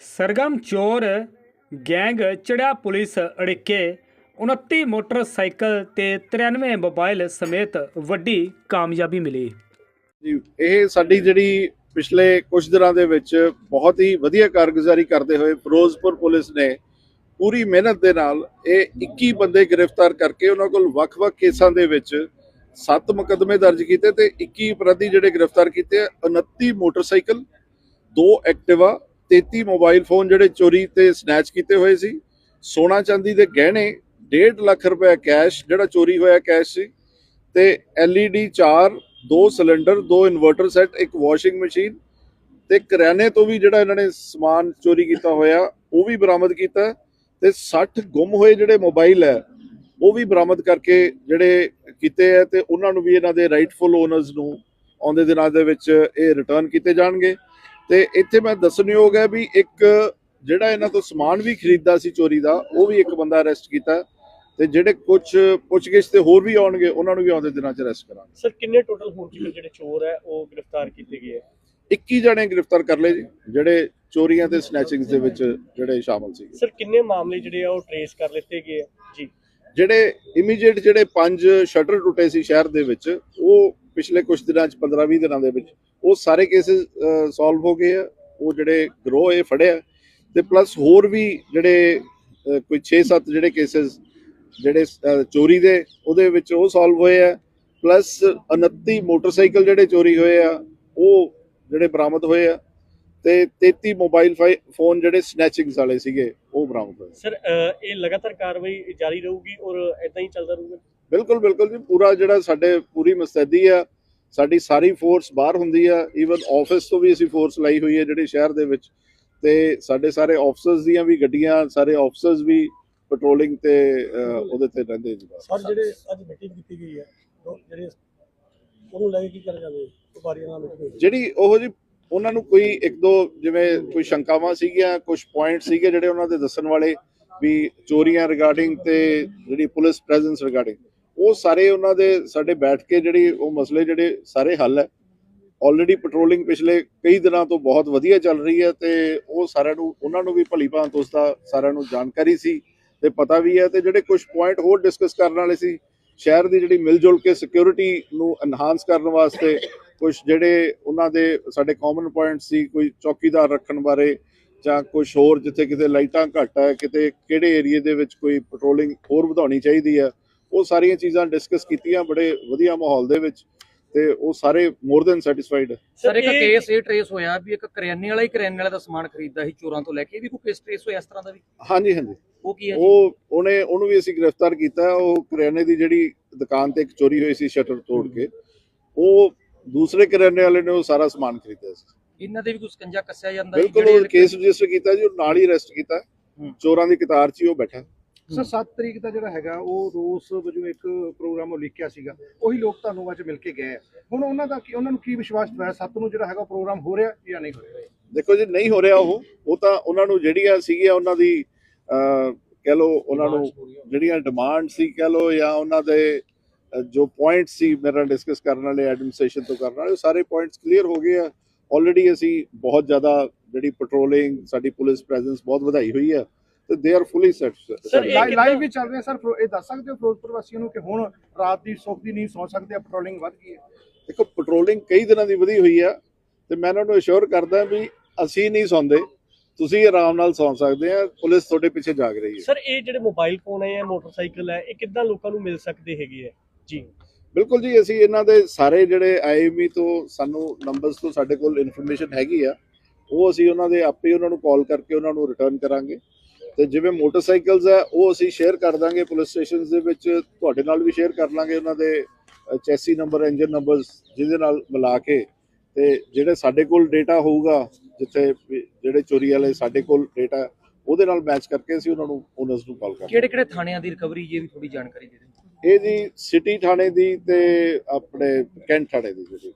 ਸਰਗਮ ਚੋਰ ਗੈਂਗ ਚੜਿਆ police ਅੜਿੱਕੇ 29 motorcycle ਤੇ 93 ਮੋਬਾਈਲ ਸਮੇਤ ਵੱਡੀ ਕਾਮਯਾਬੀ ਮਿਲੀ। ਜੀ ਇਹ ਸਾਡੀ ਜਿਹੜੀ ਪਿਛਲੇ ਕੁਝ ਦਿਨਾਂ ਦੇ ਵਿੱਚ ਬਹੁਤ ਹੀ ਵਧੀਆ ਕਾਰਗੁਜ਼ਾਰੀ ਕਰਦੇ ਹੋਏ ਫਿਰੋਜ਼ਪੁਰ ਪੁਲਿਸ ਨੇ ਪੂਰੀ ਮਿਹਨਤ ਦੇ ਨਾਲ ਇਹ 21 ਬੰਦੇ ਗ੍ਰਿਫਤਾਰ ਕਰਕੇ ਉਹਨਾਂ ਕੋਲ ਵੱਖ-ਵੱਖ ਕੇਸਾਂ ਦੇ ਵਿੱਚ 7 ਮੁਕੱਦਮੇ ਦਰਜ ਕੀਤੇ ਤੇ 21 ਅਪਰਾਧੀ ਜਿਹੜੇ ਗ੍ਰਿਫਤਾਰ ਕੀਤੇ ਆ, 29 ਮੋਟਰਸਾਈਕਲ 2 ਐਕਟਿਵਾ 33 ਮੋਬਾਈਲ ਫੋਨ ਜਿਹੜੇ ਚੋਰੀ ਤੇ ਸਨੈਚ ਕੀਤੇ ਹੋਏ ਸੀ, ਸੋਨਾ ਚਾਂਦੀ ਦੇ ਗਹਿਣੇ 1.5 ਲੱਖ ਰੁਪਏ ਕੈਸ਼ ਜਿਹੜਾ ਚੋਰੀ ਹੋਇਆ ਕੈਸ਼ ਸੀ ਤੇ LED 4 ਦੋ ਸਿਲੰਡਰ ਦੋ ਇਨਵਰਟਰ ਸੈੱਟ ਇੱਕ ਵਾਸ਼ਿੰਗ ਮਸ਼ੀਨ ਤੇ ਕਰਿਆਨੇ ਤੋਂ ਵੀ ਜਿਹੜਾ ਇਹਨਾਂ ਨੇ ਸਮਾਨ ਚੋਰੀ ਕੀਤਾ ਹੋਇਆ, ਉਹ ਵੀ ਬਰਾਮਦ ਕੀਤਾ ਤੇ 60 ਗੁੰਮ ਹੋਏ ਜਿਹੜੇ ਮੋਬਾਈਲ ਹੈ, ਉਹ ਵੀ ਬਰਾਮਦ ਕਰਕੇ ਜਿਹੜੇ ਕੀਤੇ ਹੈ ਤੇ ਉਹਨਾਂ ਨੂੰ ਵੀ ਇਹਨਾਂ ਦੇ ਰਾਈਟਫੁਲ ਓਨਰਸ ਨੂੰ ਆਉਂਦੇ ਦਿਨਾਂ ਦੇ ਵਿੱਚ ਇਹ ਰਿਟਰਨ ਕੀਤੇ ਜਾਣਗੇ। ਤੇ ਇੱਥੇ ਮੈਂ ਦੱਸਣਯੋਗ ਹੈ ਵੀ ਇੱਕ ਜਿਹੜਾ ਇਹਨਾਂ ਤੋਂ ਸਮਾਨ ਵੀ ਖਰੀਦਦਾ ਸੀ ਚੋਰੀ ਦਾ ਉਹ ਵੀ ਇੱਕ ਬੰਦਾ ਅਰੈਸਟ ਕੀਤਾ ਤੇ ਜਿਹੜੇ ਕੁਝ ਪੁੱਛਗਿੱਛ ਤੇ ਹੋਰ ਵੀ ਆਉਣਗੇ ਉਹਨਾਂ ਨੂੰ ਵੀ ਆਉਂਦੇ ਦਿਨਾਂ 'ਚ ਅਰੈਸਟ ਕਰਾਂਗੇ। ਸਰ ਕਿੰਨੇ ਟੋਟਲ ਹੁਣ ਤੱਕ ਜਿਹੜੇ ਚੋਰ ਹੈ ਉਹ ਗ੍ਰਿਫਤਾਰ ਕੀਤੇ ਗਏ ਹੈ? 21 ਜਣੇ ਗ੍ਰਿਫਤਾਰ ਕਰ ਲਏ ਜੀ ਜਿਹੜੇ ਚੋਰੀਆਂ ਤੇ ਸਨੈਚਿੰਗਸ ਦੇ ਵਿੱਚ ਜਿਹੜੇ ਸ਼ਾਮਲ ਸੀ ਸਰ ਕਿੰਨੇ ਮਾਮਲੇ ਜਿਹੜੇ ਆ ਉਹ ਟਰੇਸ ਕਰ ਲਿੱਤੇ ਗਏ ਹੈ? ਜੀ। ਜਿਹੜੇ ਇਮੀਡੀਏਟ ਜਿਹੜੇ ਪੰਜ ਸ਼ਟਰ ਟੁੱਟੇ ਸੀ ਸ਼ਹਿਰ ਦੇ ਵਿੱਚ ਉਹ ਪਿਛਲੇ ਕੁਝ ਦਿਨਾਂ ਚ 15-20 ਦਿਨਾਂ ਦੇ ਵਿੱਚ ਉਹ ਸਾਰੇ ਕੇਸਿਸ ਸੋਲਵ ਹੋ ਗਏ ਆ। ਉਹ ਜਿਹੜੇ ਗਰੋਹ ਇਹ ਫੜਿਆ ਤੇ ਪਲੱਸ ਹੋਰ ਵੀ ਜਿਹੜੇ ਕੋਈ 6-7 ਜਿਹੜੇ ਕੇਸਿਸ ਜਿਹੜੇ ਚੋਰੀ ਦੇ ਉਹਦੇ ਵਿੱਚ ਉਹ ਸੋਲਵ ਹੋਏ ਆ। ਪਲੱਸ 29 ਮੋਟਰਸਾਈਕਲ ਜਿਹੜੇ ਚੋਰੀ ਹੋਏ ਆ ਉਹ ਜਿਹੜੇ ਬਰਾਮਦ ਹੋਏ ਆ। ਤੇ 33 ਮੋਬਾਈਲ ਫੋਨ ਜਿਹੜੇ ਸਨੈਚਿੰਗਸ ਵਾਲੇ ਸੀਗੇ ਉਹ ਬਰਾਮਦ ਹੋਏ ਸਰ ਇਹ ਲਗਾਤਾਰ ਕਾਰਵਾਈ ਜਾਰੀ ਰਹੂਗੀ ਔਰ ਇਦਾਂ ਹੀ ਚੱਲਦਾ ਰਹੂਗਾ? ਬਿਲਕੁਲ ਬਿਲਕੁਲ ਜੀ। ਪੂਰਾ ਜਿਹੜਾ ਸਾਡੇ ਪੂਰੀ ਮਸਤੈਦੀ ਆ। ਸਾਡੀ ਸਾਰੀ ਫੋਰਸ ਬਾਹਰ ਹੁੰਦੀ ਆ ਈਵਨ ਆਫਿਸ ਤੋਂ ਵੀ ਅਸੀਂ ਫੋਰਸ ਲਾਈ ਹੋਈ ਹੈ ਜਿਹੜੀ ਸ਼ਹਿਰ ਦੇ ਵਿੱਚ। ਤੇ ਸਾਡੇ ਸਾਰੇ ਆਫਸਰਸ ਦੀਆਂ ਵੀ ਗੱਡੀਆਂ ਸਾਰੇ ਆਫਸਰਸ ਵੀ ਪੈਟਰੋਲਿੰਗ ਤੇ ਉਹਦੇ ਤੇ ਰਹਿੰਦੇ ਜੀ। ਸਰ ਜਿਹੜੇ ਅੱਜ ਮੀਟਿੰਗ ਕੀਤੀ ਗਈ ਹੈ ਉਹ ਜਿਹੜੇ ਉਹਨੂੰ ਲੈ ਕੇ ਕੀ ਕਰਨਾ ਚਾਹੁੰਦੇ ਵਪਾਰੀਆਂ ਨਾਲ ਮੀਟਿੰਗ ਜਿਹੜੀ ਉਹ ਜੀ ਉਹਨਾਂ ਨੂੰ ਕੋਈ ਇੱਕ ਦੋ ਜਿਵੇਂ ਕੋਈ ਸ਼ੰਕਾਵਾਂ ਸੀਗੀਆਂ ਕੁਝ ਪੁਆਇੰਟ ਸੀਗੇ ਜਿਹੜੇ ਉਹਨਾਂ ਦੇ ਦੱਸਣ ਵਾਲੇ ਵੀ ਚੋਰੀਆਂ ਰਿਗਾਰਡਿੰਗ ਤੇ ਜਿਹੜੀ ਪੁਲਿਸ ਪ੍ਰੈਜ਼ੈਂਸ ਰਿਗਾਰਡਿੰਗ ਉਹ ਸਾਰੇ ਉਹਨਾਂ ਦੇ ਸਾਡੇ ਬੈਠ ਕੇ ਜਿਹੜੀ ਉਹ ਮਸਲੇ ਜਿਹੜੇ ਸਾਰੇ ਹੱਲ ਹੈ। ਆਲਰੇਡੀ ਪੈਟਰੋਲਿੰਗ ਪਿਛਲੇ ਕਈ ਦਿਨਾਂ ਤੋਂ ਬਹੁਤ ਵਧੀਆ ਚੱਲ ਰਹੀ ਹੈ ਤੇ ਉਹ ਸਾਰਿਆਂ ਨੂੰ, ਉਹਨਾਂ ਨੂੰ ਵੀ ਭਲੀ ਭਾਂਤ ਉਸ ਦਾ ਸਾਰਿਆਂ ਨੂੰ ਜਾਣਕਾਰੀ ਸੀ ਤੇ ਪਤਾ ਵੀ ਹੈ ਤੇ ਜਿਹੜੇ ਕੁਝ ਪੁਆਇੰਟ ਹੋਰ ਡਿਸਕਸ ਕਰਨ ਵਾਲੇ ਸੀ, ਸ਼ਹਿਰ ਦੀ ਜਿਹੜੀ ਮਿਲ ਜੁਲ ਕੇ ਸਿਕਿਉਰਿਟੀ ਨੂੰ ਐਨਹਾਂਸ ਕਰਨ ਵਾਸਤੇ ਕੁਝ ਜਿਹੜੇ ਉਹਨਾਂ ਦੇ ਸਾਡੇ ਕਾਮਨ ਪੁਆਇੰਟ ਸੀ, ਕੋਈ ਚੌਕੀਦਾਰ ਰੱਖਣ ਬਾਰੇ ਜਾਂ ਕੁਝ ਹੋਰ ਜਿੱਥੇ ਕਿਤੇ ਲਾਈਟਾਂ ਘੱਟ ਹੈ, ਕਿਤੇ ਕਿਹੜੇ ਏਰੀਏ ਦੇ ਵਿੱਚ ਕੋਈ ਪੈਟਰੋਲਿੰਗ ਹੋਰ ਵਧਾਉਣੀ ਚਾਹੀਦੀ ਹੈ ਉਹ ਸਾਰੀਆਂ ਚੀਜ਼ਾਂ ਡਿਸਕਸ ਕੀਤੀਆਂ ਬੜੇ ਵਧੀਆ ਮਾਹੌਲ ਦੇ ਵਿੱਚ ਤੇ ਉਹ ਸਾਰੇ ਮੋਰ ਦੈਨ ਸੈਟੀਸਫਾਈਡ ਸਰ ਇੱਕ ਕੇਸ ਇਹ ਟਰੇਸ ਹੋਇਆ ਵੀ ਇੱਕ ਕਰਿਆਨੇ ਵਾਲਾ ਹੀ ਕਰਿਆਨੇ ਵਾਲੇ ਦਾ ਸਮਾਨ ਖਰੀਦਦਾ ਸੀ ਚੋਰਾਂ ਤੋਂ ਲੈ ਕੇ। ਇਹ ਵੀ ਕੋਈ ਕੇਸ ਟਰੇਸ ਹੋਇਆ ਇਸ ਤਰ੍ਹਾਂ ਦਾ ਵੀ? ਹਾਂਜੀ ਹਾਂਜੀ। ਉਹ ਕੀ ਹੈ ਜੀ? ਉਹ ਉਹਨੇ ਉਹਨੂੰ ਵੀ ਅਸੀਂ ਗ੍ਰਿਫਤਾਰ ਕੀਤਾ। ਉਹ ਕਰਿਆਨੇ ਦੀ ਜਿਹੜੀ ਦੁਕਾਨ ਤੇ ਇੱਕ ਚੋਰੀ ਹੋਈ ਸੀ ਸ਼ਟਰ ਤੋੜ ਕੇ ਉਹ ਦੂਸਰੇ ਕਰਿਆਨੇ ਵਾਲੇ ਨੇ ਉਹ ਸਾਰਾ ਸਮਾਨ ਖਰੀਦਿਆ ਸੀ। ਇਹਨਾਂ ਦੇ ਵੀ ਕੋਈ ਸਕੰਜਾ ਕੱਸਿਆ ਜਾਂਦਾ ਬਿਲਕੁਲ ਕੇਸ ਰਜਿਸਟਰ ਕੀਤਾ ਜੀ ਉਹ ਨਾਲ ਹੀ ਅਰੈਸਟ ਕੀਤਾ। ਚੋਰਾਂ ਦੀ ਕਤਾਰ 'ਚ ਹੀ ਉਹ ਬੈਠਾ। ਸਰ 7 ਤਰੀਕ ਦਾ ਜਿਹੜਾ ਹੈਗਾ ਉਹ ਰੋਸ ਵਜੋਂ ਇੱਕ ਪ੍ਰੋਗਰਾਮ ਉਹ ਲਿਖਿਆ ਸੀਗਾ। ਉਹੀ ਲੋਕ ਤੁਹਾਨੂੰ ਅੱਜ ਮਿਲ ਕੇ ਗਏ ਆ। ਹੁਣ ਉਹਨਾਂ ਦਾ ਕੀ ਉਹਨਾਂ ਨੂੰ ਕੀ ਵਿਸ਼ਵਾਸ ਦਵਾਇਆ? ਸੱਤ ਨੂੰ ਜਿਹੜਾ ਹੈਗਾ ਪ੍ਰੋਗਰਾਮ ਹੋ ਰਿਹਾ ਜਾਂ ਨਹੀਂ ਹੋ ਰਿਹਾ? ਦੇਖੋ ਜੀ ਨਹੀਂ ਹੋ ਰਿਹਾ ਉਹ। ਉਹ ਤਾਂ ਉਹਨਾਂ ਨੂੰ ਜਿਹੜੀਆਂ ਸੀਗੀਆਂ ਉਹਨਾਂ ਦੀ ਅਹ, ਕਹਿ ਲਓ ਉਹਨਾਂ ਨੂੰ ਜਿਹੜੀਆਂ ਡਿਮਾਂਡ ਸੀ ਕਹਿ ਲਓ ਜਾਂ ਉਹਨਾਂ ਦੇ ਅਹ, ਜੋ ਪੁਆਇੰਟ ਸੀ ਮੇਰਾ ਡਿਸਕਸ ਕਰਨ ਵਾਲੇ ਐਡਮਿਨਿਸਟ੍ਰੇਸ਼ਨ ਤੋਂ ਕਰਨ ਵਾਲੇ ਉਹ ਸਾਰੇ ਪੁਆਇੰਟਸ ਕਲੀਅਰ ਹੋ ਗਏ ਆ। ਆਲਰੇਡੀ ਅਸੀਂ ਬਹੁਤ ਜ਼ਿਆਦਾ ਜਿਹੜੀ ਪੈਟਰੋਲਿੰਗ ਸਾਡੀ ਪੁਲਿਸ ਪ੍ਰੈਜ਼ੈਂਸ ਬਹੁਤ ਵਧਾਈ ਹੋਈ ਆ। ਤੇ they are fully satisfied live ਵੀ ਚੱਲ ਰਿਹਾ ਸਰ ਇਹ ਦੱਸ ਸਕਦੇ ਹੋ ਫਿਰੋਜ਼ਪੁਰ ਵਾਸੀਆਂ ਨੂੰ ਕਿ ਹੁਣ ਰਾਤ ਦੀ ਸੁੱਖ ਦੀ ਨੀਂਦ ਸੌ ਸਕਦੇ ਆ ਪੈਟਰੋਲਿੰਗ ਵੱਧ ਗਈ ਹੈ? ਦੇਖੋ ਪੈਟਰੋਲਿੰਗ ਕਈ ਦਿਨਾਂ ਦੀ ਵਧੀ ਹੋਈ ਆ ਤੇ ਮੈਂ ਉਹਨਾਂ ਨੂੰ ਅਸ਼ੋਰ ਕਰਦਾ ਵੀ ਅਸੀਂ ਨਹੀਂ ਸੌਂਦੇ ਤੁਸੀਂ ਆਰਾਮ ਨਾਲ ਸੌਂ ਸਕਦੇ ਆ ਪੁਲਿਸ ਤੁਹਾਡੇ ਪਿੱਛੇ ਜਾਗ ਰਹੀ ਹੈ। ਸਰ ਇਹ ਜਿਹੜੇ ਮੋਬਾਈਲ ਫੋਨ ਹੈ ਜਾਂ ਮੋਟਰਸਾਈਕਲ ਹੈ ਇਹ ਕਿੱਦਾਂ ਲੋਕਾਂ ਨੂੰ ਮਿਲ ਸਕਦੇ ਹੈਗੇ ਹੈ ਜੀ। ਬਿਲਕੁਲ ਜੀ ਅਸੀਂ ਇਹਨਾਂ ਦੇ ਸਾਰੇ ਜਿਹੜੇ ਆਈਐਮਈ ਤੋਂ ਸਾਨੂੰ ਨੰਬਰਸ ਤੋਂ ਸਾਡੇ ਕੋਲ ਇਨਫੋਰਮੇਸ਼ਨ ਹੈਗੀ ਆ ਉਹ ਅਸੀਂ ਉਹਨਾਂ ਦੇ ਆਪੇ ਉਹਨਾਂ ਨੂੰ ਕਾਲ ਕਰਕੇ ਉਹਨਾਂ ਨੂੰ ਰਿਟਰਨ ਕਰਾਂਗੇ। ਤੇ ਜਿਵੇਂ ਮੋਟਰਸਾਈਕਲਸ ਆ ਉਹ ਅਸੀਂ ਸ਼ੇਅਰ ਕਰ ਦਾਂਗੇ ਪੁਲਿਸ ਸਟੇਸ਼ਨਸ ਦੇ ਵਿੱਚ। ਤੁਹਾਡੇ ਨਾਲ ਵੀ ਸ਼ੇਅਰ ਕਰ ਲਾਂਗੇ ਉਹਨਾਂ ਦੇ ਚੈਸੀ ਨੰਬਰ ਇੰਜਨ ਨੰਬਰਸ ਜਿਹਦੇ ਨਾਲ ਮਿਲਾ ਕੇ। ਤੇ ਜਿਹੜੇ ਸਾਡੇ ਕੋਲ ਡੇਟਾ ਹੋਊਗਾ ਜਿੱਥੇ ਜਿਹੜੇ ਚੋਰੀ ਵਾਲੇ ਸਾਡੇ ਕੋਲ ਡੇਟਾ ਉਹਦੇ ਨਾਲ ਮੈਚ ਕਰਕੇ ਅਸੀਂ ਉਹਨਾਂ ਨੂੰ ਓਨਰਸ ਨੂੰ ਕਾਲ ਕਰਾਂਗੇ ਕਿਹੜੇ ਕਿਹੜੇ ਥਾਣਿਆਂ ਦੀ ਰਿਕਵਰੀ ਇਹ ਵੀ ਥੋੜੀ ਜਾਣਕਾਰੀ ਦੇ ਦਿਓ। ਇਹ ਜੀ ਸਿਟੀ ਥਾਣੇ ਦੀ ਤੇ ਆਪਣੇ ਕੈਂਟ ਥਾਣੇ ਦੀ ਜਿਹੜੀ